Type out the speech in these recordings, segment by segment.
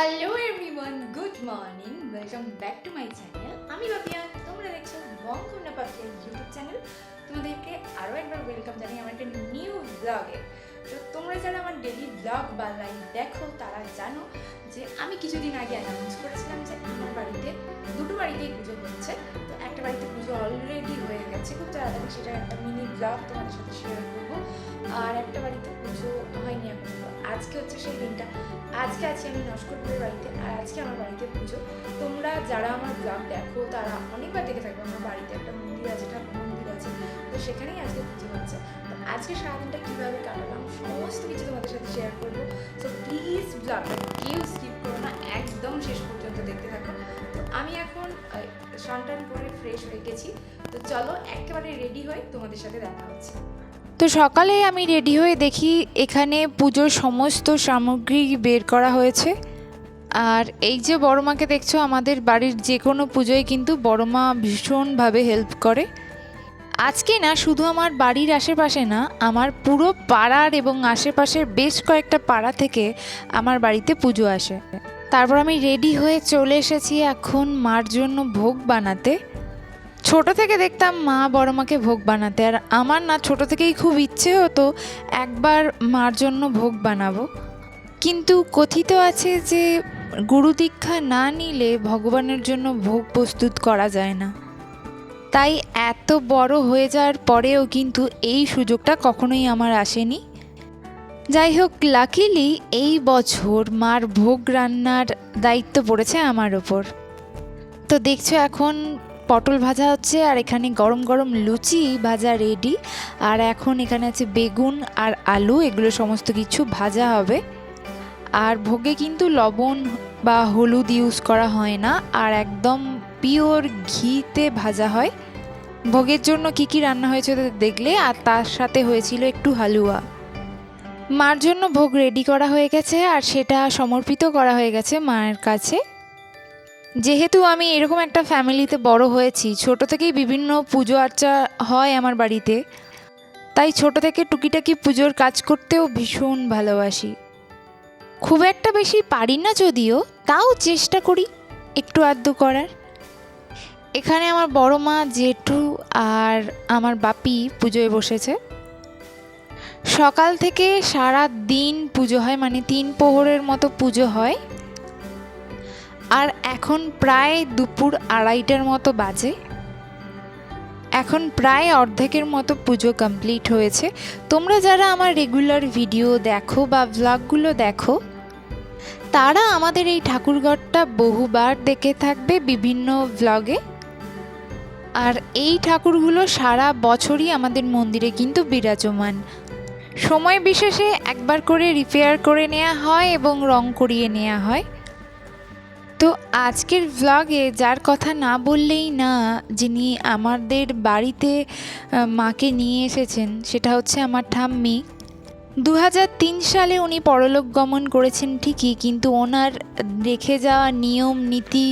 Hello everyone good morning welcome back to my channel আমি বাপিয়া তোমরা দেখছ বঙ্গনা পাপিয়া ইউটিউব চ্যানেল তোমাদেরকে আরও একবার ওয়েলকাম জানাই আমার একটা নিউ ব্লগে তো তোমরা যারা আমার ডেলি ব্লগ বা লাইভ দেখো, তারা জানো যে আমি কিছুদিন আগে অ্যানাউন্স করেছিলাম যে আমার বাড়িতে দুটো বাড়িতেই পুজো হচ্ছে। তো একটা বাড়িতে পুজো অলরেডি হয়ে গেছে, খুব তাড়াতাড়ি সেটা একটা মিনি ব্লগ তোমাদের সাথে শেয়ার করব। আর একটা বাড়িতে পুজো হয়নি এখন। আজকে হচ্ছে সেই দিনটা। আজকে আছি আমি নস্করপুরের বাড়িতে আর আজকে আমার বাড়িতে পুজো। তোমরা যারা আমার ব্লগ দেখো, তারা অনেকবার দেখে থাকবে আমার বাড়িতে একটা মন্দির আছে, ঠাকুর মন্দির আছে। তো সেখানেই আজকে পুজো হচ্ছে। তো আজকে সারাদিনটা কীভাবে কাটালাম, সমস্ত কিছু তোমাদের সাথে শেয়ার করব। তো প্লিজ ব্লগটা কেউ স্কিপ করো না, একদম শেষ পর্যন্ত দেখতে থাকো। তো আমি এখন সন্টান করে ফ্রেশ হয়ে গেছি। তো চলো, একেবারে রেডি হয়ে তোমাদের সাথে দেখা হচ্ছে। তো সকালে আমি রেডি হয়ে দেখি এখানে পুজোর সমস্ত সামগ্রী বের করা হয়েছে। আর এই যে বড় মাকে দেখছ, আমাদের বাড়ির যে কোনো পুজোয় কিন্তু বড় মা ভীষণভাবে হেল্প করে। আজকে না, শুধু আমার বাড়ির আশেপাশে না, আমার পুরো পাড়ার এবং আশেপাশের বেশ কয়েকটা পাড়া থেকে আমার বাড়িতে পুজো আসে। তারপর আমি রেডি হয়ে চলে এসেছি এখন মার জন্য ভোগ বানাতে। ছোট থেকে দেখতাম মা বড় মাকে ভোগ বানাতে, আর আমার না ছোট থেকেই খুব ইচ্ছে হতো একবার মার জন্য ভোগ বানাবো। কিন্তু কথিত আছে যে, গুরু দীক্ষা না নিলে ভগবানের জন্য ভোগ প্রস্তুত করা যায় না। তাই এত বড় হয়ে যাওয়ার পরেও কিন্তু এই সুযোগটা কখনোই আমার আসেনি। যাই হোক লাকিলি এই বছর মার ভোগ রান্নার দায়িত্ব পড়েছে আমার ওপর। তো দেখছ এখন পটল ভাজা হচ্ছে, আর এখানে গরম গরম লুচি ভাজা রেডি আর এখন এখানে আছে বেগুন আর আলু, এগুলো সমস্ত কিছু ভাজা হবে। আর ভোগে কিন্তু লবণ বা হলুদ ইউজ করা হয় না, আর একদম পিওর ঘিতে ভাজা হয়। ভোগের জন্য কি কি রান্না হয়েছে দেখলে, আর তার সাথে হয়েছিল একটু হালুয়া। মার জন্য ভোগ রেডি করা হয়ে গেছে, আর সেটা সমর্পিত করা হয়ে গেছে মায়ের কাছে। যেহেতু আমি এরকম একটা ফ্যামিলিতে বড় হয়েছি, ছোট থেকেই বিভিন্ন পুজো আর্চা হয় আমার বাড়িতে, তাই ছোট থেকে টুকিটাকি পুজোর কাজ করতেও ভীষণ ভালোবাসি। খুব একটা বেশি পারি না যদিও, তাও চেষ্টা করি একটু আধটু করার। এখানে আমার বড় মা জেঠু আর আমার বাপি পুজোয় বসেছে। সকাল থেকে সারা দিন পুজো হয় মানে তিন প্রহরের মতো পুজো হয়। আর এখন প্রায় দুপুর আড়াইটার মতো বাজে। এখন প্রায় অর্ধেকের মতো পুজো কমপ্লিট হয়েছে। তোমরা যারা আমার রেগুলার ভিডিও দেখো বা ভ্লগগুলো দেখো, তারা আমাদের এই ঠাকুরঘরটা বহুবার দেখে থাকবে বিভিন্ন ভ্লগে আর এই ঠাকুরগুলো সারা বছরই আমাদের মন্দিরে কিন্তু বিরাজমান। সময় বিশেষে একবার করে রিপেয়ার করে নেওয়া হয় এবং রং করিয়ে নেওয়া হয়। তো আজকের ভ্লগে যার কথা না বললেই না, যিনি আমাদের বাড়িতে মাকে নিয়ে এসেছেন, সেটা হচ্ছে আমার ঠাম্মি। দু হাজার তিন সালে উনি পরলোক গমন করেছেন ঠিকই, কিন্তু ওনার রেখে যাওয়া নিয়ম, নীতি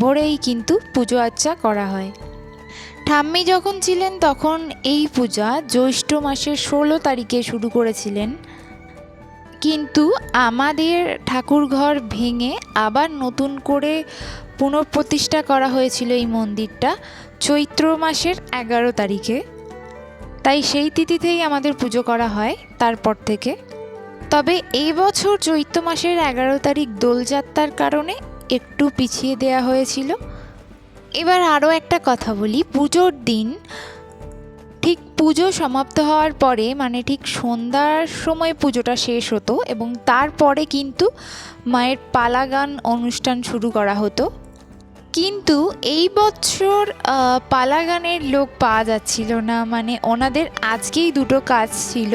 ভরেই কিন্তু পুজো আর্চা করা হয়। ঠাম্মি যখন ছিলেন তখন এই পূজা জ্যৈষ্ঠ মাসের ষোলো তারিখে শুরু করেছিলেন। কিন্তু আমাদের ঠাকুরঘর ভেঙে আবার নতুন করে পুনঃপ্রতিষ্ঠা করা হয়েছিল এই মন্দিরটা চৈত্র মাসের এগারো তারিখে। তাই সেই তিথিতেই আমাদের পুজো করা হয় তারপর থেকে। তবে এই বছর চৈত্র মাসের এগারো তারিখ দোলযাত্রার কারণে একটু পিছিয়ে দেয়া হয়েছিল। এবার আরও একটা কথা বলি, পুজোর দিন পুজো সমাপ্ত হওয়ার পরে মানে ঠিক সন্ধ্যার সময় পুজোটা শেষ হতো এবং তারপরে কিন্তু মায়ের পালা গান অনুষ্ঠান শুরু করা হতো। কিন্তু এই বছর পালা গানের লোক পাওয়া যাচ্ছিল না মানে ওনাদের আজকেই দুটো কাজ ছিল।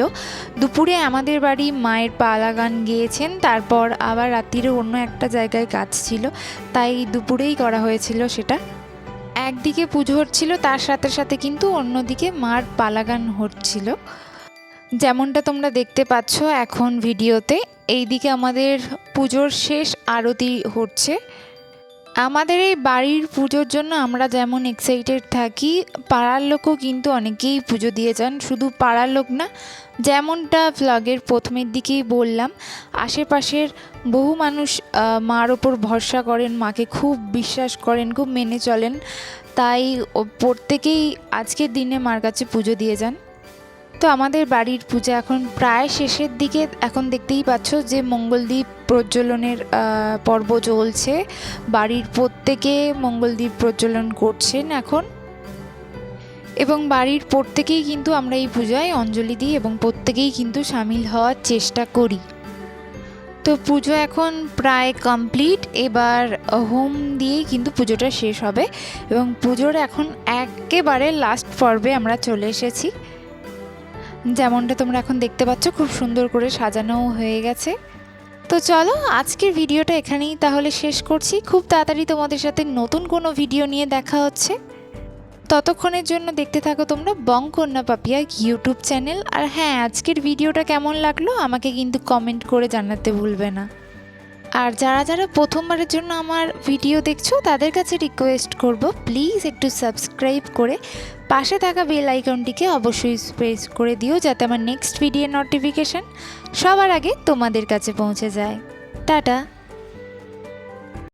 দুপুরে আমাদের বাড়ি মায়ের পালা গান গেয়েছেন, তারপর আবার রাত্রিরে অন্য একটা জায়গায় কাজ ছিল, তাই দুপুরেই করা হয়েছিল সেটা। একদিকে পুজো হচ্ছিল, তার সাথে সাথে কিন্তু অন্যদিকে মার পালাগান হচ্ছিল। যেমনটা তোমরা দেখতে পাচ্ছ এখন ভিডিওতে, এইদিকে আমাদের পুজোর শেষ আরতি হচ্ছে। আমাদের এই বাড়ির পুজোর জন্য আমরা যেমন এক্সাইটেড থাকি, পাড়ার লোকও কিন্তু অনেকেই পুজো দিয়ে যান। শুধু পাড়ার লোক না, যেমনটা ভ্লগের প্রথমের দিকেই বললাম, আশেপাশের বহু মানুষ মার ওপর ভরসা করেন, মাকে খুব বিশ্বাস করেন, খুব মেনে চলেন। তাই প্রত্যেকেই আজকের দিনে মার কাছে পুজো দিয়ে যান। তো আমাদের বাড়ির পূজা এখন প্রায় শেষের দিকে। এখন দেখতেই পাচ্ছ যে মঙ্গলদ্বীপ প্রজ্বলনের পর্ব চলছে। বাড়ির প্রত্যেকে মঙ্গলদ্বীপ প্রজ্বলন করছেন এখন। এবং বাড়ির প্রত্যেকেই কিন্তু আমরা এই পূজায় অঞ্জলি দিই এবং প্রত্যেকেই কিন্তু সামিল হওয়ার চেষ্টা করি। তো পুজো এখন প্রায় কমপ্লিট। এবার হোম দিয়েই কিন্তু পুজোটা শেষ হবে। এবং পুজোর এখন একেবারে লাস্ট পর্বে আমরা চলে এসেছি। যেমনটা তোমরা এখন দেখতে পাচ্ছ, খুব সুন্দর করে সাজানো হয়ে গেছে। তো চলো, আজকের ভিডিওটা এখানেই তাহলে শেষ করছি। খুব তাড়াতাড়ি তোমাদের সাথে নতুন কোনো ভিডিও নিয়ে দেখা হচ্ছে। ততক্ষণের জন্য দেখতে থাকো তোমরা বং কন্যা পাপিয়া ইউটিউব চ্যানেল। আর হ্যাঁ আজকের ভিডিওটা কেমন লাগল আমাকে কিন্তু কমেন্ট করে জানাতে ভুলবে না। আর যারা যারা প্রথমবারের জন্য আমার ভিডিও দেখছ, তাদের কাছে রিকোয়েস্ট করব, প্লিজ একটু সাবস্ক্রাইব করে পাশে থাকা বেল আইকনটিকে অবশ্যই প্রেস করে দিও যাতে আমার নেক্সট ভিডিও নোটিফিকেশান সবার আগে তোমাদের কাছে পৌঁছে যায়। টাটা।